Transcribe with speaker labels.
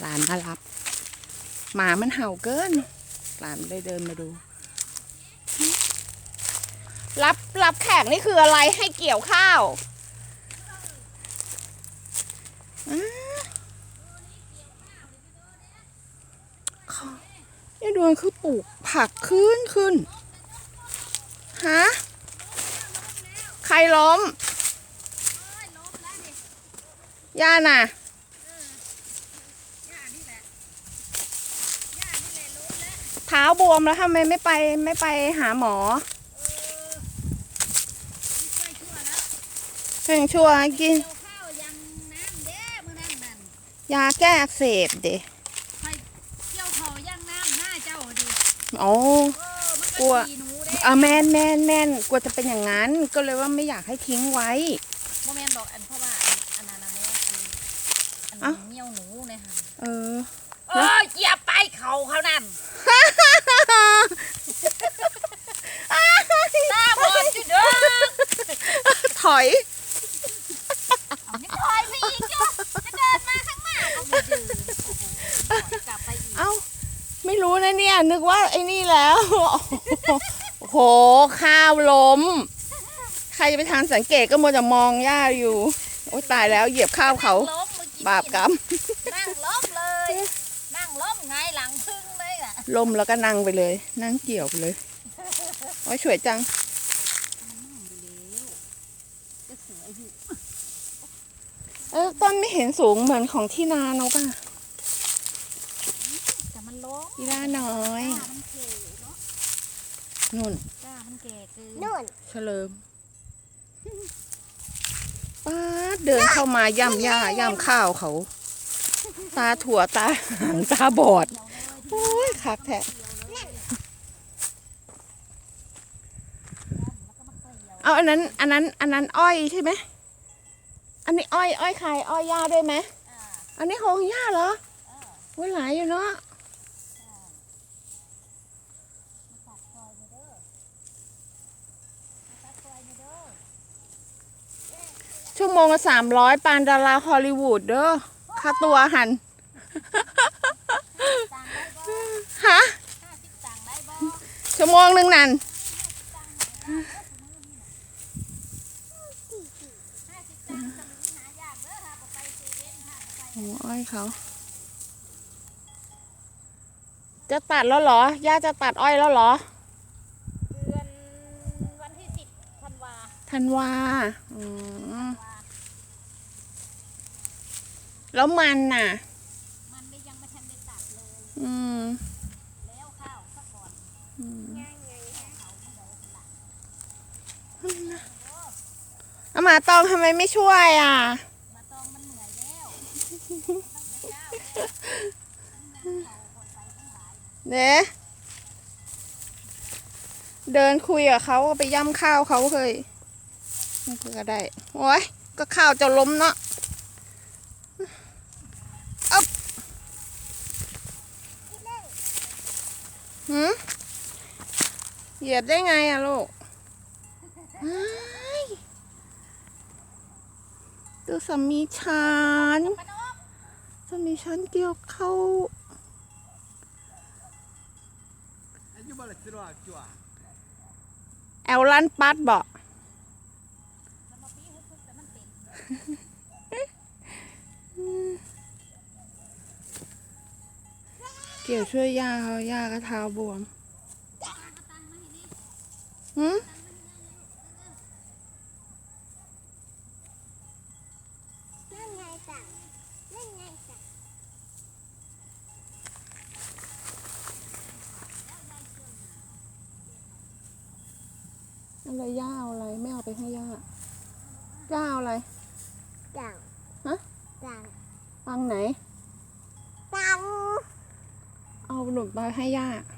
Speaker 1: หลานมารับ หมามันเห่าเกิน หลานเลยเดินมาดู รับรับแขกนี่คืออะไรให้เกี่ยวข้าวอ้าเขานี่ดวนคือปลูกผักขึ้นขึ้นฮะใครล้มย่าน่ะ เท้าบวมแล้วทำไมไม่ไปไม่ไปหาหมอเพ่งชั่วกิน
Speaker 2: ข้าวยังน้ำเด้มื้อนั้นนั่น
Speaker 1: ยาแก้อักเสบเด็
Speaker 2: ค่อยเกี่ยวเขายังน้ำหน้าเจ้าดิ
Speaker 1: โอ้
Speaker 2: เออมัน
Speaker 1: กลั
Speaker 2: ก็
Speaker 1: ว
Speaker 2: ดีหนูเด้
Speaker 1: เออแมนแมนแมนกลัวจะเป็นอย่างนั้น ก็เลยว่าไม่อยากให้ทิ้งไว้
Speaker 2: บ่แม่นดอกอันเพราะว่าอันอันนั้นน่ะแม่อันอั
Speaker 1: เอ้า
Speaker 2: นเหนียวหนูเนี่ยค่ะ
Speaker 1: เออ
Speaker 2: เออเหยียบไปเขาเขานั่น ตาบอดจุดเด้อ
Speaker 1: ถอย
Speaker 2: เอานี่ถอยไปอีกจ้ะจะเดินมาข้างหน้าก็ไม่เดินโอ้โหถอยกลับไปอีก
Speaker 1: เอ้าไม่รู้นะเนี่ย นึกว่าไอ้นี่แล้วโอ้โหข้าวล้ม ใครจะไปทางสังเกตก็มัวแต่มองย่าอยู่ โอ้ยตายแล้วเหยียบข้าวเขา
Speaker 2: นั่งล้มเมื่อกี้
Speaker 1: บาปกรรม
Speaker 2: นั่งล้มเลย นั่งล้มไงายหลังพึ่งเลยอะ
Speaker 1: ล้มแล้วก็นั่งไปเลย นั่งเกี่ยวไปเลยโอ้ยสวยจัง
Speaker 2: จะสวยอยู่
Speaker 1: เออต้นไม่เห็นสูงเหมือนของที่นานกอะ
Speaker 2: แต่มันล้ม
Speaker 1: อีล่าน้อย
Speaker 2: ก้ามันเก๋เนาะ
Speaker 1: นุ่น
Speaker 2: ก้ามันเก๋เกิน
Speaker 3: นู่น
Speaker 1: เฉลิมป้าดเดินเข้ามาย่ำหญ้าย่ำข้าวเขา ตาถั่วตาหางตาบอด โอ้ยคักแท้เอาอันนั้นอันนั้นอันนั้นอ้อยใช่ไหมอันนี้อ้อยอ้อยใครอ้อยย่าด้วยไหม
Speaker 2: อั
Speaker 1: นนี้ของย่าเหรอว้ยหลายอยู่เนาะชั่วโมงละสามร้อยปานดาราฮอลลีวูดเด้อค่าตัวหัน
Speaker 2: สั่งได้บ่
Speaker 1: ฮะ
Speaker 2: ห้าสิบสั่งได้บ่
Speaker 1: ชั่วโมงหนึ่งนั่น
Speaker 2: ห้าสิบสั่งสมุนหายากเด้อค่ะบ่ไปเซเว่นค่ะบ่ไป
Speaker 1: โอ้อ้อยเขา จะตัดแล้วเหรอย่าจะตัดอ้อยแล้วเหรอ
Speaker 2: เดือนวันที่สิบธันวา
Speaker 1: ธันวาอืม
Speaker 2: วา
Speaker 1: แล้วมันน่ะ
Speaker 2: มันไม่ยังไม่ทันได้ตัดเลย
Speaker 1: อืม
Speaker 2: แล้วข้าวซะก่ อายไงเขาไม่ได้หลัก
Speaker 1: เอามาตองทำไมไม่ช่วยอะ
Speaker 2: มาตองมันเหนื่อยแล้วเด้
Speaker 1: เดินคุยกับเขาไปย่ำข้าวเขาเคยก็ได้ โอ้ย ก็ข้าวจะล้มเนาะอ๊บหืม เหยียบได้ไงอะลูกดูสามีฉันสามีฉันเกี่ยวเข้าแอลลันปัดบอก
Speaker 2: เป็น
Speaker 1: เกี่ยวช่วยย่าเขาย่าก็เท้าบวม หืม
Speaker 3: นั่นไงสั่งนั่นไงสั่ง
Speaker 1: อะไรย่าเอาอะไรไม่เอาไปให้ย่าย่าเอาอะไร
Speaker 3: สั่ง
Speaker 1: ฮะ
Speaker 3: สั่ง
Speaker 1: ฟังไหน
Speaker 3: สั่ง
Speaker 1: เอาหนุนไปให้ย่า
Speaker 3: ส